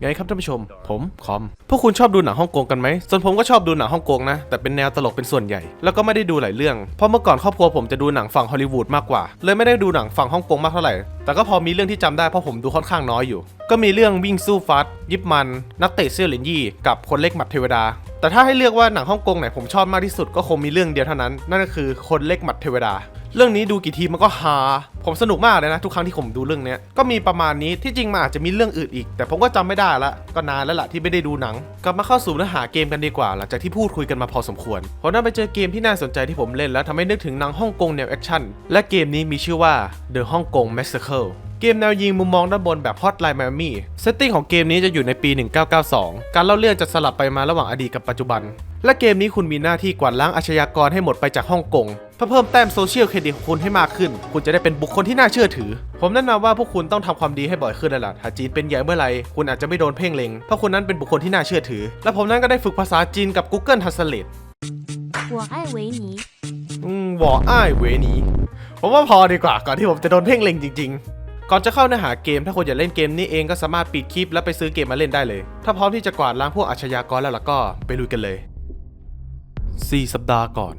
ไงครับท่านผู้ชม ผมคอม พวกคุณชอบดูหนังฮ่องกงกันไหม ส่วนผมก็ชอบดูหนังฮ่องกงนะ แต่เป็นแนวตลกเป็นส่วนใหญ่ แล้วก็ไม่ได้ดูหลายเรื่อง เพราะเมื่อก่อนครอบครัวผมจะดูหนังฝั่งฮอลลีวูดมากกว่า เลยไม่ได้ดูหนังฝั่งฮ่องกงมากเท่าไหร่ แต่ก็พอมีเรื่องที่จำได้เพราะผมดูค่อนข้างน้อยอยู่ ก็มีเรื่องวิ่งสู้ฟัด ยิบมัน นักเตะเซี่ยวหลินยี่ กับคนเล็กหมัดเทวดา แต่ถ้าให้เลือกว่าหนังฮ่องกงไหนผมชอบมากที่สุดก็คงมีเรื่องเดียวเท่านั้น นั่นก็คือคนเล็กหมัดเทวดา เรื่องนี้ดูกี่ทีมันก็ฮาผมสนุกมากเลยนะ ทุกครั้งที่ผมดูเรื่องนี้ก็มีประมาณนี้ที่จริงมันอาจจะมีเรื่องอื่นอีก แต่ผมก็จำไม่ได้ละก็นานแล้วล่ะที่ไม่ได้ดูหนังกลับมาเข้าสู่เนื้อหาเกมกันดีกว่า หลังจากที่พูดคุยกันมาพอสมควรผมได้ไปเจอเกมที่น่าสนใจที่ผมเล่นแล้วทำให้นึกถึงหนังฮ่องกงแนวแอคชั่นและเกมนี้มีชื่อว่า The Hong Kong Massacre เกมแนวยิงมุมมองด้านบนแบบ Hotline Miami เซตติ้งของเกมนี้จะอยู่ในปี 1992 การเล่าเรื่องจะสลับไปมาระหว่างอดีตกับปัจจุบัน และเกมนี้คุณมีหน้าที่กวาดล้างอาชญากรให้หมดไปจากฮ่องกงเพื่อเพิ่มแต้มโซเชียลเครดิตของคุณให้มากขึ้น คุณจะได้เป็นบุคคลที่น่าเชื่อถือ ผมแนะนำว่าพวกคุณต้องทำความดีให้บ่อยขึ้นแล้วล่ะถ้าจีนเป็นใหญ่เมื่อไหรคุณอาจจะไม่โดนเพ่งเล็งเพราะคุณนั้นเป็นบุคคลที่น่าเชื่อถือ และผมนั้นก็ได้ฝึกภาษาจีนกับ Google Translate 我爱维尼。 อืมวออ้ายเวหนีผมว่าพอดีกว่าก่อนที่ผมจะโดนเพ่งเล็งจริง ๆ ก่อนจะเข้าเนื้อหาเกม ถ้าคุณอยากเล่นเกมนี้เองก็สามารถปิดคลิปแล้วไปซื้อเกมมาเล่นได้เลย ถ้าพร้อมที่จะกวาดล้างพวกอาชญากรแล้วล่ะก็ไปลุยกันเลย 4 สัปดาห์ก่อน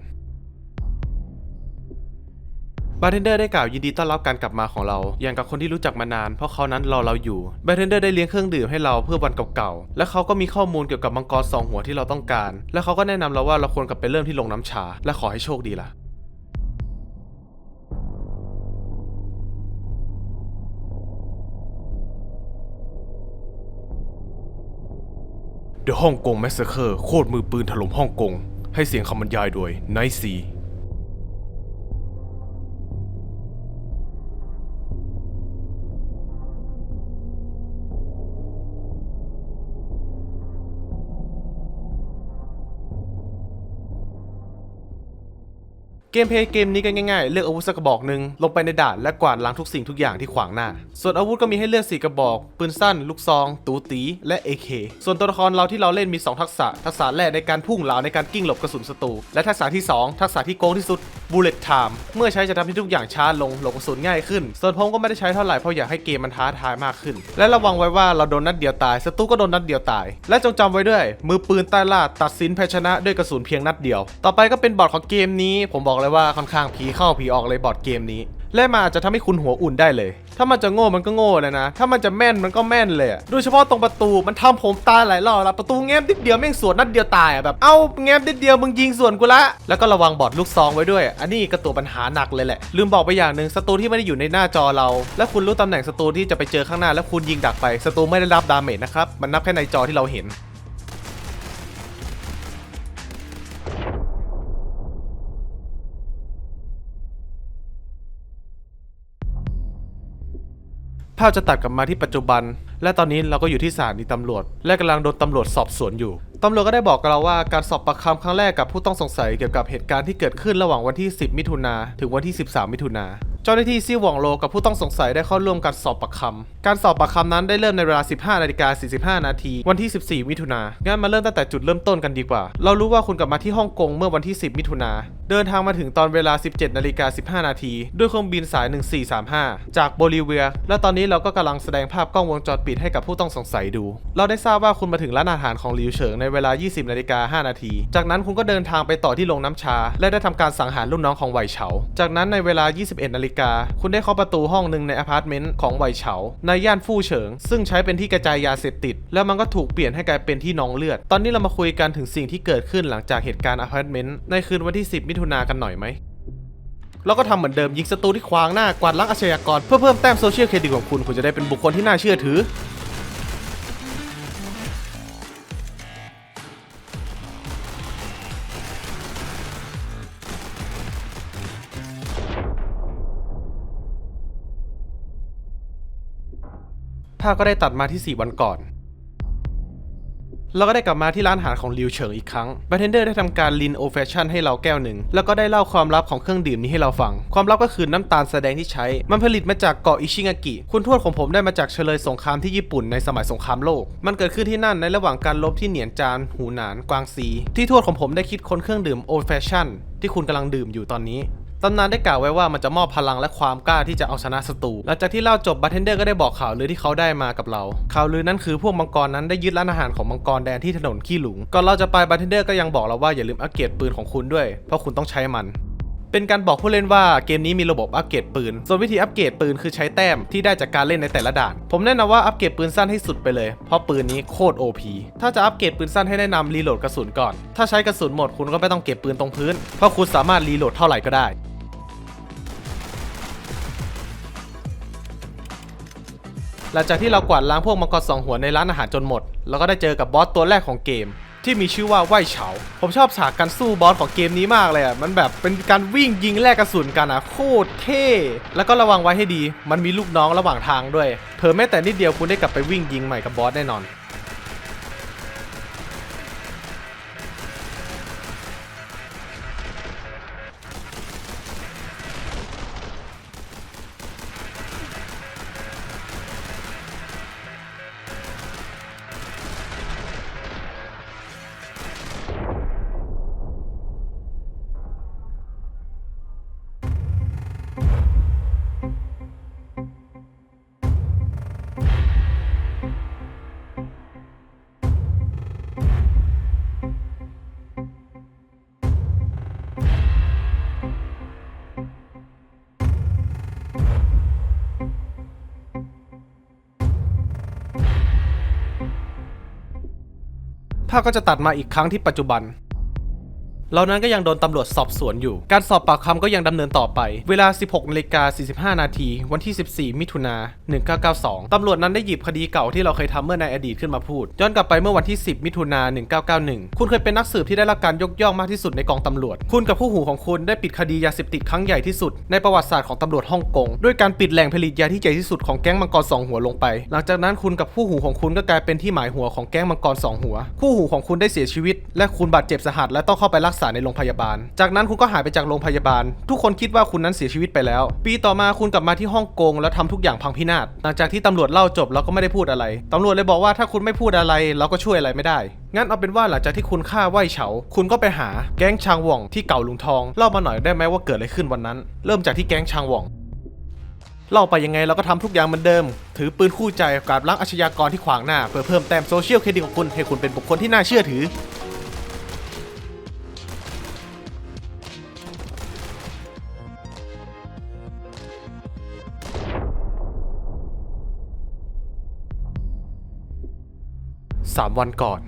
บาร์เทนเดอร์ได้กล่าวยินดีต้อนรับการกลับมาของเรา อย่างกับคนที่รู้จักมานาน เพราะเขานั้นรอเราอยู่ บาร์เทนเดอร์ได้เลี้ยงเครื่องดื่มให้เราเพื่อวันเก่าๆ และเขาก็มีข้อมูลเกี่ยวกับมังกรสองหัวที่เราต้องการ และเขาก็แนะนำเราว่าเราควรกลับไปเริ่มที่โรงน้ำชา และขอให้โชคดีล่ะ The Hong Kong Massacre โคตรมือปืนถล่มฮ่องกง ให้เสียงคำบรรยายโดยไน เกมเพย์เกมนี้ก็ง่ายๆ เลือกอาวุธสักกระบอกหนึ่งลงไปในด่านและกวาดล้างทุกสิ่งทุกอย่างที่ขวางหน้า ส่วนอาวุธก็มีให้เลือก4กระบอก ปืนสั้น ลูกซอง ตูตีและ AK ส่วนตัวละครเราที่เราเล่นมี 2 ทักษะ ทักษะแรกในการพุ่งเหลาในการกิ้งหลบกระสุนศัตรู และทักษะที่ 2 ทักษะที่โกงที่สุด Bullet Time เมื่อใช้จะทำให้ทุกอย่างช้าลงหลบกระสุนง่ายขึ้น ส่วนผมก็ไม่ได้ใช้เท่าไหร่เพราะอยากให้เกมมันท้าทายมากขึ้น และระวังไว้ว่าเราโดนนัดเดียวตายศัตรูก็โดนนัดเดียวตาย และจงจำไว้ด้วย มือปืนใต้ล่าตัดสินแพ้ชนะด้วยกระสุนเพียงนัดเดียว ต่อไปก็เป็นบอร์ดของเกมนี้ผมบอกเลยว่าค่อนข้างผีเข้าผีออกเลยบอร์ดเกมนี้และมันอาจจะทำให้คุณหัวอุ่นได้เลย ถ้ามันจะโง่มันก็โง่เลยนะ ถ้ามันจะแม่นมันก็แม่นเลยโดยเฉพาะตรงประตูมันทำผมตายหลายรอบแล้วประตูแง้มนิดเดียวแม่งสวนนัดเดียวตายอะแบบ เอ้าแง้มนิดเดียวมึงยิงสวนกูละ แล้วก็ระวังบอร์ดลูกซองไว้ด้วย อันนี้ก็ตัวปัญหาหนักเลยแหละ ลืมบอกไปอย่างหนึ่งศัตรูที่ไม่ได้อยู่ในหน้าจอเรา และคุณรู้ตำแหน่งศัตรูที่จะไปเจอข้างหน้า แล้วคุณยิงดักไปศัตรูไม่ได้รับดาเมจนะครับ มันนับแค่ในจอที่เราเห็น ภาพจะตัดกลับมาที่ปัจจุบัน และตอนนี้เราก็อยู่ที่สถานีตำรวจ และกำลังโดนตำรวจสอบสวนอยู่ตำรวจก็ได้บอกกับเราว่าการสอบปากคำครั้งแรกกับผู้ต้องสงสัยเกี่ยวกับเหตุการณ์ที่เกิดขึ้นระหว่างวันที่ 10 มิถุนาถึงวันที่ 13 มิถุนา เจ้าหน้าที่ซี่หว่องโลกับผู้ต้องสงสัยได้เข้าร่วมการสอบปากคำการสอบปากคำนั้นได้เริ่มในเวลา 15นาฬิกา45 นาที วันที่ 14 มิถุนางั้นมาเริ่มตั้งแต่จุดเริ่มต้นกันดีกว่า เรารู้ว่าคุณกลับมาที่ฮ่องกงเมื่อวันที่ 10 มิถุนาเดินทางมาถึงตอนเวลา 17นาฬิกา15 นาที ด้วยเครื่องบินสาย 1435 จากโบลิเวีย และตอนนี้เราก็กำลังแสดงภาพกล้องวงจรปิดให้กับผู้ต้องสงสัยดู เราได้ทราบว่าคุณมาถึงร้านอาหารของหลิวเฉิงในเวลา 20นาฬิกา5นาที จากนั้นคุณก็เดินทางไปต่อที่โรงน้ำชา และได้ทำการสังหารลูกน้องของไหวเฉา จากนั้นในเวลา 21นาฬิกา คุณได้เคาะประตูห้องหนึ่งในอพาร์ตเมนต์ของไวเฉา ในย่านฟู่เฉิง ซึ่งใช้เป็นที่กระจายยาเสพติด แล้วมันก็ถูกเปลี่ยนให้กลายเป็นที่นองเลือด ตอนนี้เรามาคุยกันถึงสิ่งที่เกิดขึ้นหลังจากเหตุการณ์อพาร์ตเมนต์ในคืนวันที่ 10 มิถุนากันหน่อยไหมแล้วก็ทำเหมือนเดิมยิงศัตรูที่ขวางหน้ากวาดล้างอาชญากรเพื่อเพิ่มแต้มโซเชียลเครดิตของคุณ คุณจะได้เป็นบุคคลที่น่าเชื่อถือาพก็ได้ตัดมาที่ 4 วันก่อนเราก็ได้กลับมาที่ร้านอาหารของลิวเฉิงอีกครั้งบาร์เทนเดอร์ได้ทำการลินโอแฟชั่นให้เราแก้วหนึ่ง แล้วก็ได้เล่าความลับของเครื่องดื่มนี้ให้เราฟัง ความลับก็คือน้ำตาลแสดงที่ใช้ มันผลิตมาจากเกาะอิชิงากิ คุณทวดของผมได้มาจากเฉลยสงครามที่ญี่ปุ่นในสมัยสงครามโลก มันเกิดขึ้นที่นั่นในระหว่างการลบที่เหนียนจาน หูหนาน กวางซี ที่ทวดของผมได้คิดค้นเครื่องดื่มโอแฟชั่นที่คุณกำลังดื่มอยู่ตอนนี้ ตำนานได้กล่าวไว้ว่ามันจะมอบพลังและความกล้าที่จะเอาชนะศัตรู หลังจากที่เล่าจบบาร์เทนเดอร์ก็ได้บอกข่าวลือที่เขาได้มากับเรา ข่าวลือนั้นคือพวกมังกรนั้นได้ยึดร้านอาหารของมังกรแดนที่ถนนขี้หลุง ก่อนเราจะไปบาร์เทนเดอร์ก็ยังบอกเราว่าอย่าลืมอัปเกรดปืนของคุณด้วย เพราะคุณต้องใช้มัน เป็นการบอกผู้เล่นว่าเกมนี้มีระบบอัปเกรดปืน ส่วนวิธีอัปเกรดปืนคือใช้แต้มที่ได้จากการเล่นในแต่ละด่าน ผมแนะนำว่าอัปเกรดปืนสั้นให้สุดไปเลย เพราะปืนนี้โคตร OP ถ้าจะอัปเกรดปืนสั้นให้แนะนำรีโหลดกระสุนก่อน ถ้าใช้กระสุนหมดคุณก็ไม่ต้องเก็บปืนตรงพื้น เพราะคุณสามารถรีโหลดเท่าไหร่ก็ได้หลังจากที่เรากวาดล้างพวกมังกรสองหัวในร้านอาหารจนหมด เราก็ได้เจอกับบอสตัวแรกของเกม ที่มีชื่อว่าไหวเฉา ผมชอบฉากการสู้บอสของเกมนี้มากเลยอะ มันแบบเป็นการวิ่งยิงแลกกระสุนกันอะ โคตรเท่ แล้วก็ระวังไว้ให้ดี มันมีลูกน้องระหว่างทางด้วย เผลอแม้แต่นิดเดียวคุณได้กลับไปวิ่งยิงใหม่กับบอสแน่นอน ภาพก็จะตัดมาอีกครั้งที่ปัจจุบัน เรานั้นก็ยังโดนตำรวจสอบสวนอยู่ การสอบปากคำก็ยังดำเนินต่อไป เวลา 16นาฬิกา45 นาที วันที่ 14 มิถุนา1992 ตำรวจนั้นได้หยิบคดีเก่าที่เราเคยทำเมื่อในอดีตขึ้นมาพูด ย้อนกลับไปเมื่อวันที่ 10 มิถุนา1991 คุณเคยเป็นนักสืบที่ได้รับการยกย่องมากที่สุดในกองตำรวจ คุณกับผู้หูของคุณได้ปิดคดียาเสพติดครั้งใหญ่ที่สุดในประวัติศาสตร์ของตำรวจฮ่องกงด้วยการปิดแหล่งผลิตยาที่ใหญ่ที่สุดของแก๊งมังกรสองหัวลงไป หลังจากนั้นคุณกับผู้หูของคุณก็กลายเป็นที่หมายหัวของแก๊งมังกรสองหัว คู่หูของคุณได้เสียชีวิต และคุณบาดเจ็บสาหัสและต้องเข้าไปรักษาในโรงพยาบาล จากนั้นคุณก็หายไปจากโรงพยาบาล ทุกคนคิดว่าคุณนั้นเสียชีวิตไปแล้ว ปีต่อมาคุณกลับมาที่ฮ่องกงแล้วทำทุกอย่างพังพินาศหลังจากที่ตำรวจเล่าจบเราก็ไม่ได้พูดอะไรตำรวจเลยบอกว่าถ้าคุณไม่พูดอะไร เราก็ช่วยอะไรไม่ได้ งั้นเอาเป็นว่าหลังจากที่คุณฆ่าไหวเฉา คุณก็ไปหาแก๊งชางหว่องที่เก่าลุงทองเล่ามาหน่อยได้ไหมว่าเกิดอะไรขึ้นวันนั้น เริ่มจากที่แก๊งชางหว่องเล่าไปยังไงเราก็ทำทุกอย่างเหมือนเดิม ถือปืนคู่ใจกับล้างอาชญากรที่ขวางหน้าเพื่อเพิ่มแต้มโซเชียลเครดิตของคุณให้คุณเป็นบุคคลที่น่าเชื่อถือ สามวันก่อน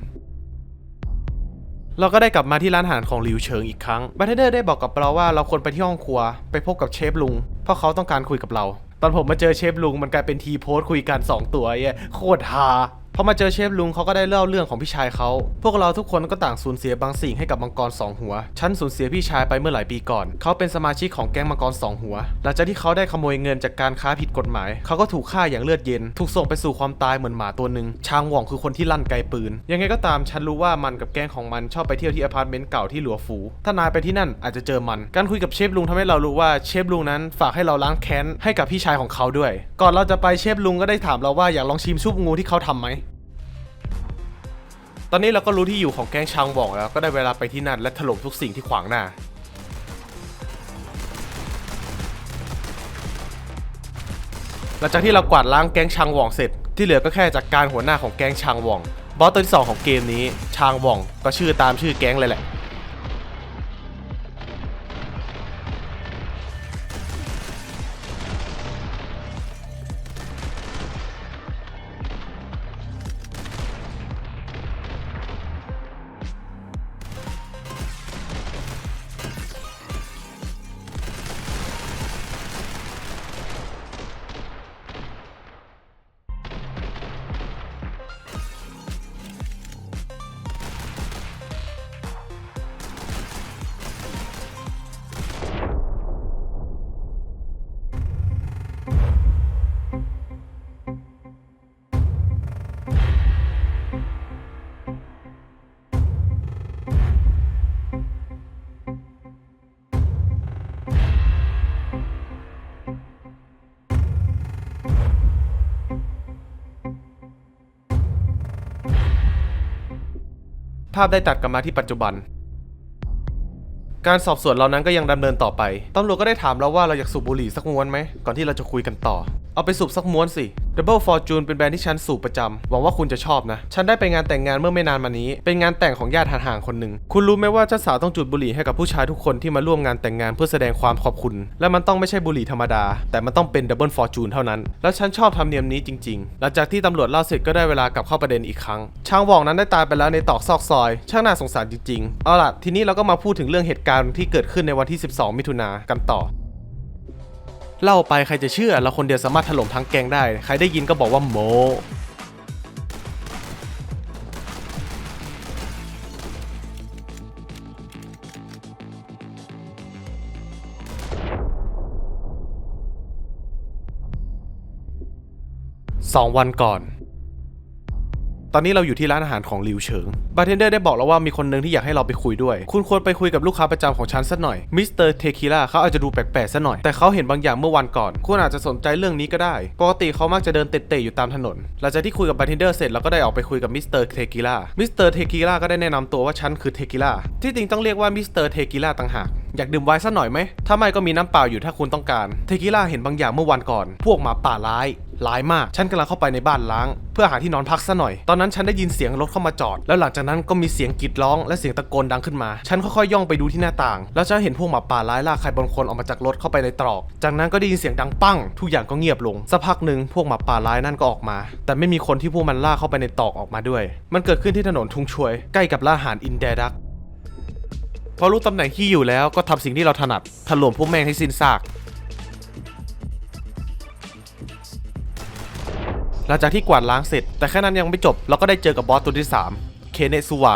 เราก็ได้กลับมาที่ร้านอาหารของหลิวเฉิงอีกครั้งบาร์เทนเดอร์ได้บอกกับเราว่าเราควรไปที่ห้องครัว ไปพบกับเชฟลุง เพราะเขาต้องการคุยกับเรา ตอนผมมาเจอเชฟลุงมันกลายเป็นทีโพสคุยกัน 2 ตัวไอ้เหี้ยโคตรฮา พอมาเจอเชฟลุงเขาก็ได้เล่าเรื่องของพี่ชายเขาพวกเราทุกคนก็ต่างสูญเสียบางสิ่งให้กับมังกรสองหัว ฉันสูญเสียพี่ชายไปเมื่อหลายปีก่อน เขาเป็นสมาชิกของแก๊งมังกรสองหัว หลังจากที่เขาได้ขโมยเงินจากการค้าผิดกฎหมาย เขาก็ถูกฆ่าอย่างเลือดเย็น ถูกส่งไปสู่ความตายเหมือนหมาตัวหนึ่งชางหว่องคือคนที่ลั่นไกปืน ยังไงก็ตามฉันรู้ว่ามันกับแก๊งของมันชอบไปเที่ยวที่อพาร์ตเมนต์เก่าที่หลัวฝู ถ้านายไปที่นั่นอาจจะเจอมัน การคุยกับเชฟลุงทำให้เรารู้ว่าเชฟลุงนั้นฝากให้เราล้างแค้นให้กับพี่ชายของเขาด้วย ก่อนเราจะไปเชฟลุงก็ได้ถามเราว่าอยากลองชิมซุปงูที่เขาทำไหม ตอนนี้เราก็รู้ที่อยู่ของแก๊งชางหว่องแล้ว ก็ได้เวลาไปที่นั่นและถล่มทุกสิ่งที่ขวางหน้า หลังจากที่เรากวาดล้างแก๊งชางหว่องเสร็จ ที่เหลือก็แค่จากการหัวหน้าของแก๊งชางหว่อง บอสตัวที่สองของเกมนี้ชางหว่องก็ชื่อตามชื่อแก๊งเลยแหละ ภาพได้ตัดกลับมาที่ปัจจุบัน การสอบสวนเรานั้นก็ยังดำเนินต่อไปตำรวจก็ได้ถามเราว่าเราอยากสูบบุหรี่สักม้วนไหมก่อนที่เราจะคุยกันต่อ เอาไปสูบสักม้วนสิ Double Fortune เป็นแบรนด์ที่ฉันสูบประจำหวังว่าคุณจะชอบนะ ฉันได้ไปงานแต่งงานเมื่อไม่นานมานี้ เป็นงานแต่งของญาติห่างๆคนหนึ่ง คุณรู้ไหมว่าเจ้าสาวต้องจุดบุหรี่ให้กับผู้ชายทุกคนที่มาร่วมงานแต่งงานเพื่อแสดงความขอบคุณ และมันต้องไม่ใช่บุหรี่ธรรมดา แต่มันต้องเป็น Double Fortune เท่านั้น แล้วฉันชอบธรรมเนียมนี้จริงๆ หลังจากที่ตำรวจเล่าเสร็จก็ได้เวลากลับเข้าประเด็นอีกครั้ง ช่างวองนั้นได้ตายไปแล้วในตอกซอกซอย ช่างน่าสงสารจริงๆ เอาล่ะ ทีนี้เราก็มาพูดถึงเรื่องเหตุการณ์ที่เกิดขึ้นในวันที่ 12 มิถุนากันต่อ เล่าไปใครจะเชื่อเราคนเดียวสามารถถล่มทั้งแกงได้ ใครได้ยินก็บอกว่าโมสองวันก่อน อนนี้เราอยู่ที่ร้านอาหารของลิวเฉิง บาร์เทนเดอร์ได้บอกเราว่ามีคนหนึ่งที่อยากให้เราไปคุยด้วย คุณควรไปคุยกับลูกค้าประจำของฉันสักหน่อย มิสเตอร์เทคิล่าเขาอาจจะดูแปลกๆสักหน่อย แต่เขาเห็นบางอย่างเมื่อวันก่อน คุณอาจจะสนใจเรื่องนี้ก็ได้ ปกติเขามักจะเดินเตะๆอยู่ตามถนน หลังจากที่คุยกับบาร์เทนเดอร์เสร็จเราก็ได้ออกไปคุยกับมิสเตอร์เทคิล่า มิสเตอร์เทคิล่าก็ได้แนะนำตัวว่าฉันคือเทคิล่า ที่จริงต้องเรียกว่ามิสเตอร์เทคิล่าต่างหากอยากดื่มไวน์สักหน่อยไหมถ้าไม่ก็มีน้ำเปล่าอยู่ถ้าคุณต้องการ เทคิล่าเห็นบางอย่างเมื่อวันก่อน พวกหมาป่าร้าย ร้ายมาก ฉันกำลังเข้าไปในบ้านล้าง เพื่อหาที่นอนพักซะหน่อย ตอนนั้นฉันได้ยินเสียงรถเข้ามาจอด แล้วหลังจากนั้นก็มีเสียงกรีดร้องและเสียงตะโกนดังขึ้นมา ฉันค่อยๆย่องไปดูที่หน้าต่าง แล้วฉันเห็นพวกหมาป่าร้ายลากใครบางคนออกมาจากรถเข้าไปในตรอก จากนั้นก็ได้ยินเสียงดังปั้ง ทุกอย่างก็เงียบลง สักพักหนึ่งพวกหมาป่าร้ายนั่นก็ออกมา แต่ไม่มีคนที่พวกมันลากเข้าไปในตรอกออกมาด้วย มันเกิดขึ้นที่ถนนทุงชวย ใกล้กับร้านอาหารอินเดดักพอรู้ตำแหน่งที่อยู่แล้วก็ทำสิ่งที่เราถนัดถล่มพวกแม่งให้สิ้นซาก หลังจากที่กวาดล้างเสร็จ แต่แค่นั้นยังไม่จบเราก็ได้เจอกับบอสตัวที่3เคเนซุวา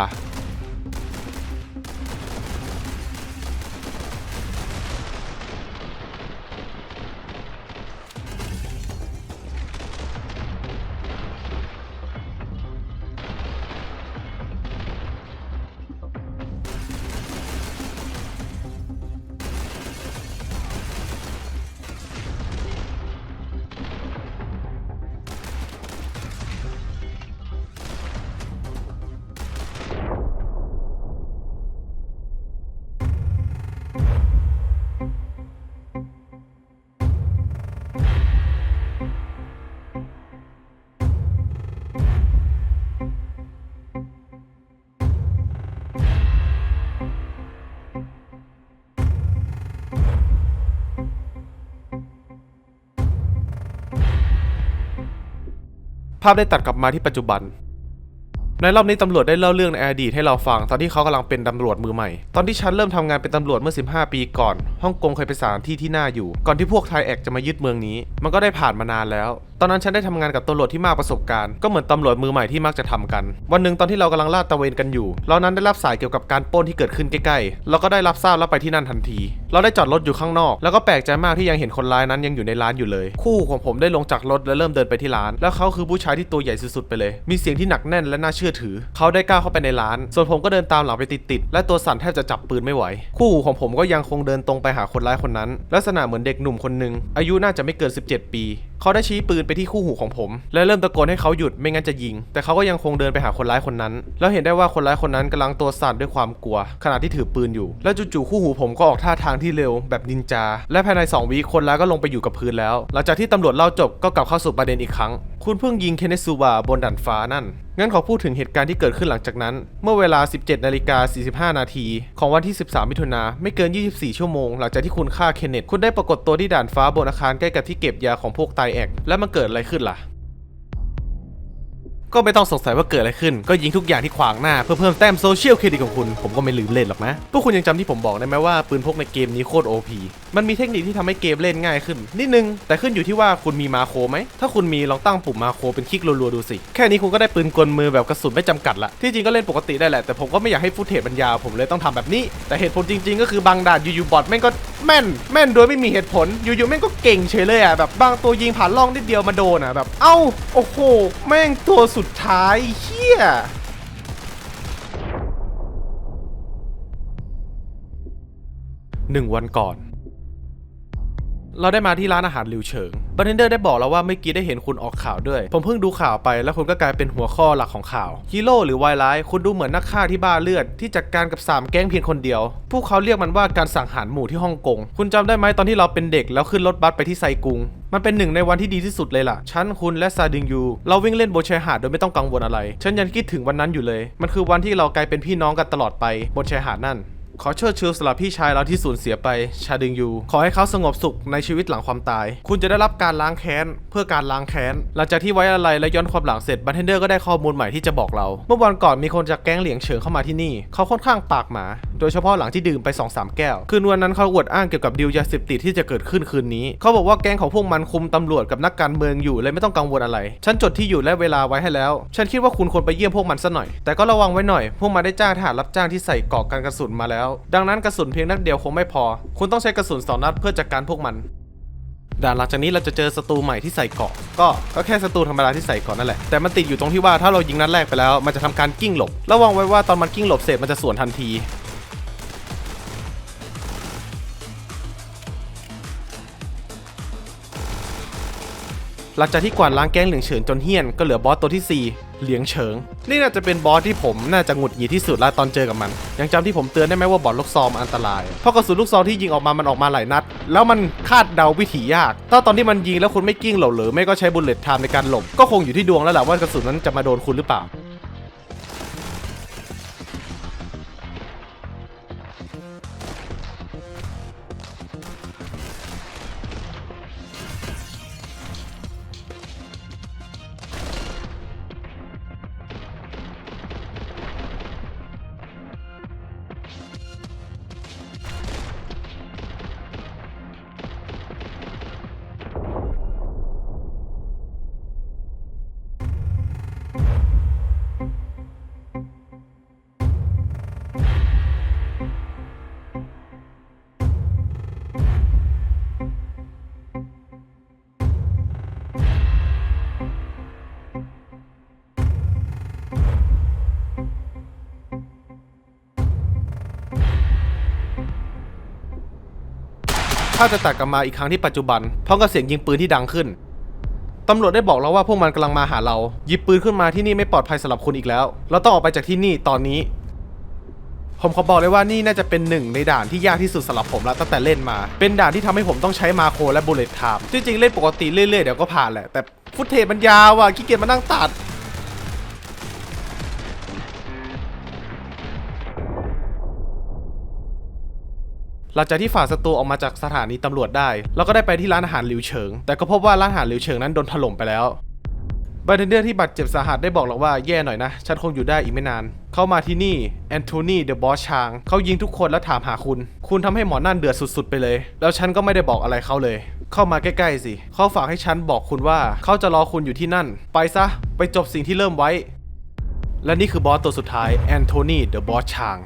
ภาพได้ตัดกลับมาที่ปัจจุบัน ในรอบนี้ตำรวจได้เล่าเรื่องในอดีตให้เราฟัง ตอนที่เขากำลังเป็นตำรวจมือใหม่ ตอนที่ฉันเริ่มทำงานเป็นตำรวจเมื่อ 15 ปีก่อน ฮ่องกงเคยเป็นสถานที่ที่น่าอยู่ ก่อนที่พวกไทยแอกจะมายึดเมืองนี้ มันก็ได้ผ่านมานานแล้ว ตอนนั้นฉันได้ทำงานกับตำรวจที่มากประสบการณ์ ก็เหมือนตำรวจมือใหม่ที่มักจะทำกัน วันหนึ่งตอนที่เรากำลังลาดตระเวนกันอยู่ เรานั้นได้รับสายเกี่ยวกับการปล้นที่เกิดขึ้นใกล้ๆ เราก็ได้รับทราบแล้วไปที่นั่นทันที เราได้จอดรถอยู่ข้างนอก แล้วก็แปลกใจมากที่ยังเห็นคนร้ายนั้นยังอยู่ในร้านอยู่เลย คู่ของผมได้ลงจากรถและเริ่มเดินไปที่ร้าน แล้วเขาคือผู้ชายที่ตัวใหญ่สุดๆไปเลย มีเสียงที่หนักแน่นและน่าเชื่อถือ เขาได้ก้าวเข้าไปในร้าน ส่วนผมก็เดินตามหลังไปติดๆ และตัวสั่นแทบจะจับปืนไม่ไหว คู่ของผมก็ยังคงเดินตรงไปหาคนร้ายคนนั้น ลักษณะเหมือนเด็กหนุ่มคนหนึ่งอายุน่าจะไม่เกิน17 ปี เขาได้ชี้ปืนไปที่คู่หูของผม และเริ่มตะโกนให้เขาหยุดไม่งั้นจะยิง แต่เขาก็ยังคงเดินไปหาคนร้ายคนนั้น แล้วเห็นได้ว่าคนร้ายคนนั้นกำลังตัวสั่นด้วยความกลัว ขณะที่ถือปืนอยู่ และจู่ๆคู่หูผมก็ออกท่าทางที่เร็วแบบนินจา และภายใน 2 วิคนร้ายก็ลงไปอยู่กับพื้นแล้ว หลังจากที่ตำรวจเล่าจบก็กลับเข้าสู่ประเด็นอีกครั้ง คุณเพิ่งยิงเคนเนซูวาบนดันฟ้านั่นงั้นขอพูดถึงเหตุการณ์ที่เกิดขึ้นหลังจากนั้น เมื่อเวลา 17นาฬิกา45 นาที ของวันที่ 13 มิถุนาไม่เกิน 24 ชั่วโมง หลังจากที่คุณฆ่าเคนเนตคุณได้ปรากฏตัวที่ด่านฟ้าบนอาคารใกล้กับที่เก็บยาของพวกไตแอก แล้วมันเกิดอะไรขึ้นล่ะ ก็ไม่ต้องสงสัยว่าเกิดอะไรขึ้น ก็ยิงทุกอย่างที่ขวางหน้าเพื่อเพิ่มแต้มโซเชียลเครดิตของคุณ ผมก็ไม่ลืมเล่นหรอกนะ พวกคุณยังจำที่ผมบอกได้ไหมว่าปืนพกในเกมนี้โคตร OP มันมีเทคนิคที่ทำให้เกมเล่นง่ายขึ้น นิดนึง แต่ขึ้นอยู่ที่ว่าคุณมีมาโคไหม ถ้าคุณมีลองตั้งปุ่มมาโคเป็นคลิกรัวๆดูสิ แค่นี้คุณก็ได้ปืนกลมือแบบกระสุนไม่จำกัดละ ที่จริงก็เล่นปกติได้แหละ แต่ผมก็ไม่อยากให้ฟุตเทจมันยาวผมเลยต้องทำแบบนี้ แต่เหตุผลจริง ๆ ก็คือบางด่านยู่ๆบอทแม่งก็ แม่นแม่นโดยไม่มีเหตุผล อยู่ๆแม่งก็เก่งเฉยเลยอะแบบบางตัวยิงผ่านล่องนิดเดียวมาโดนอะแบบ เอ้า โอ้โห แม่งตัวสุดท้ายเฮียหนึ่งวันก่อน เราได้มาที่ร้านอาหารหลิวเฉิงบาร์เทนเดอร์ได้บอกเราว่าเมื่อกี้ได้เห็นคุณออกข่าวด้วย ผมเพิ่งดูข่าวไปแล้วคุณก็กลายเป็นหัวข้อหลักของข่าวฮีโร่หรือวายร้ายคุณดูเหมือนนักฆ่าที่บ้าเลือด ที่จัดการกับ 3 แก๊งเพียงคนเดียว พวกเขาเรียกมันว่าการสังหารหมู่ที่ฮ่องกง คุณจำได้ไหมตอนที่เราเป็นเด็กแล้วขึ้นรถบัสไปที่ไซกุง มันเป็นหนึ่งในวันที่ดีที่สุดเลยล่ะ ฉันคุณและซาดิงยู เราวิ่งเล่นบนชายหาดโดยไม่ต้องกังวลอะไร ฉันยังคิดถึงวันนั้นอยู่เลย มันคือวันที่เรากลายเป็นพี่น้องกันตลอดไปบนชายหาดนั่น ขอเชิดชูสำหรับพี่ชายเราที่สูญเสียไป ชาดึงยู ขอให้เขาสงบสุขในชีวิตหลังความตาย คุณจะได้รับการล้างแค้น เพื่อการล้างแค้น หลังจากที่ไว้อะไรและย้อนความหลังเสร็จบันเทนเดอร์ก็ได้ข้อมูลใหม่ที่จะบอกเรา เมื่อวันก่อนมีคนจากแก๊งเหลียงเฉิงเข้ามาที่นี่ เขาค่อนข้างปากหมา โดยเฉพาะหลังที่ดื่มไป2อสแก้ว คืนวันนั้นเขาอวดอ้างเกี่ยวกับดีลยาเสพติดที่จะเกิดขึ้นคืนนี้ เขาบอกว่าแก๊งของพวกมันคุมตำรวจกับนักการเมืองอยู่เลยไม่ต้องกังวลอะไร ฉันจดที่อยู่และเวลาไว้ให้แล้ว ฉันคิดว่าคุณควรไปเยี่ยมพวกมันซะหน่อย แต่ก็ระวังไว้หน่อย พวกมันได้จ้างทหารรับจ้างที่ใส่เกราะกันกระสุนมาแล้วดังนั้นกระสุนเพียงนัดเดียวคงไม่พอ คุณต้องใช้กระสุนสองนัดเพื่อจัดการพวกมันด่านหลังจากนี้เราจะเจอศัตรูใหม่ที่ใส่เกาะก็ก็แค่ศัตรูธรรมดาที่ใส่เกาะนั่นแหละแต่มันติดอยู่ตรงที่ว่าถ้าเรายิงนัดแรกไปแล้ว มันจะทำการกิ้งหลบระวังไว้ว่าตอนมันกิ้งหลบเสร็จมันจะสวนทันที หลังจากที่กวาดล้างแก๊งเหลียงเฉินจนเฮี้ยนก็เหลือบอสตัวที่ 4 เหลียงเฉิง นี่น่าจะเป็นบอสที่ผมน่าจะหงุดหงิดที่สุดละตอนเจอกับมัน ยังจำที่ผมเตือนได้ไหมว่าบอสลูกซองมันอันตราย เพราะกระสุนลูกซองที่ยิงออกมามันออกมาหลายนัด แล้วมันคาดเดาวิถียาก ถ้าตอนที่มันยิงแล้วคุณไม่กิ้งหลบหรือไม่ก็ใช้บุลเลตไทม์ในการหลบก็คงอยู่ที่ดวงแล้วแหละว่ากระสุนนั้นจะมาโดนคุณหรือเปล่า ถ้าจะตัดกลับมาอีกครั้งที่ปัจจุบันพร้อมกับเสียงยิงปืนที่ดังขึ้นตำรวจได้บอกเราว่าพวกมันกำลังมาหาเราหยิบปืนขึ้นมาที่นี่ไม่ปลอดภัยสำหรับคุณอีกแล้ว เราต้องออกไปจากที่นี่ตอนนี้ ผมขอบอกเลยว่านี่น่าจะเป็นหนึ่งในด่านที่ยากที่สุดสำหรับผมแล้วตั้งแต่เล่นมา เป็นด่านที่ทำให้ผมต้องใช้มาโครและบุลเลตไทม์จริงๆเล่นปกติเรื่อยๆเดี๋ยวก็ผ่านแหละแต่ฟุตเทจมันยาวอะขี้เกียจมานั่งตัด หลังจากที่ฝ่าศัตรูออกมาจากสถานีตำรวจได้ เราก็ได้ไปที่ร้านอาหารหลิวเฉิง แต่ก็พบว่าร้านอาหารหลิวเฉิงนั้นโดนถล่มไปแล้วบาร์เทนเดอร์ที่บาดเจ็บสาหัสได้บอกเราว่าแย่หน่อยนะ ฉันคงอยู่ได้อีกไม่นาน เข้ามาที่นี่แอนโทนีเดอะบอสชางเขายิงทุกคนแล้วถามหาคุณ คุณทำให้หมอนั่นเดือดสุดๆไปเลย แล้วฉันก็ไม่ได้บอกอะไรเขาเลย เข้ามาใกล้ๆสิเขาฝากให้ฉันบอกคุณว่าเขาจะรอคุณอยู่ที่นั่น ไปซะ ไปจบสิ่งที่เริ่มไว้ และนี่คือบอสตัวสุดท้ายแอนโทนีเดอะบอสชาง